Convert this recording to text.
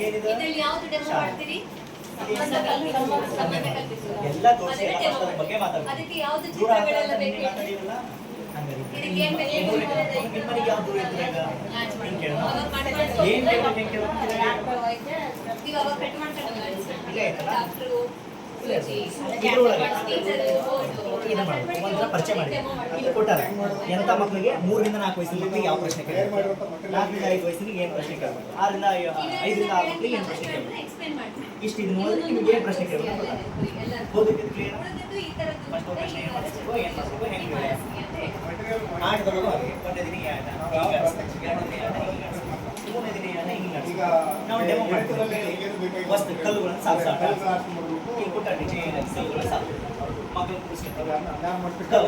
ಇದ್ರಲ್ಲಿ ಯಾವ್ದು ಡೆಮೋ ಮಾಡ್ತೀರಿ. ಎಲ್ಲ ತೋರಿಸಿ ಬಗ್ಗೆ ಮಾತಾಡ್ತೀವಿ ಅದಕ್ಕೆ ಯಾವ್ದು ಚಿತ್ರಗಳೆಲ್ಲ ಬೇಕು. ಇದಕ್ಕೆ ಏನ್ ಬೇಕು? ನಿಮ್ಮ ಊರಿಗೆ- ನಿಮ್ಮನೆಗೆ ಯಾವ್ದು ಏನ್ ಬೇಕು, ಈಗ ಅವಾಗ ಕಟ್ ಮಾಡ್ಕೊಂಡು ಡಾಕ್ಟ್ರು ಟೀಚರ್, ಬೋರ್ಡು. ಇದು ಮಾಡಿ ಒಂಥರ ಪರಿಚಯ ಮಾಡಿ ಇಲ್ಲಿ ಕೊಟ್ಟಾರೆ. ಎಂತ ಮಕ್ಕಳಿಗೆ ಮೂರರಿಂದ ನಾಲ್ಕು ವಯಸ್ಸಿನ ಮಕ್ಕಳಿಗೆ ಯಾವ ಪ್ರಶ್ನೆ ಕೇಳಬೇಕು? ನಾಲ್ಕರಿಂದ ಐದು ವಯಸ್ಸಿನಿಗೆ ಏನು ಪ್ರಶ್ನೆ ಕೇಳಬೇಕು? ಆರರಿಂದ ಐ- ಐದರಿಂದ ಆರು ಮಕ್ಕಳಿಗೆ ಏನು ಪ್ರಶ್ನೆ ಕೇಳಬೇಕು? ಇಷ್ಟು ಇದು ನೋಡಿದ್ರೆ ನಿಮ್ಗೆ ಏನು ಪ್ರಶ್ನೆ ಕೇಳಬೇಕು ಓದಕ್ಕೆ ಕ್ಲಿಯರ್ ಫಸ್ಟ್ ಪ್ರಶ್ನೆ ಏನು ಮಾಡಿಸ್ಬೇಕು ಏನು ಮಾಡಿಸ್ಬೇಕು ಹೆಂಗೆ ಹೇಳಿ. ಆಟದೊಳಗೂ ಹಾಗೆ ಒಂದೇ ದಿನ ಆಡಿಸ್ಬೇಕು ಎರಡನೇ ಆಡಿಸ್ಬೇಕು ಮೂರನೇ ದಿನ ಯಾಟ ಹಿಂಗೆ ನಾವು ಡೆಮೋ ಮಾಡ್ತೀವಿ. ವಸ್ತು ಕಲ್ಲುಗಳನ್ನು ಸಾಕು ಈ ಪುಟ್ಟ ಡಿಸೈನ್ ಕಲ್ಲುಗಳನ್ನು ಮಕ್ಕಳು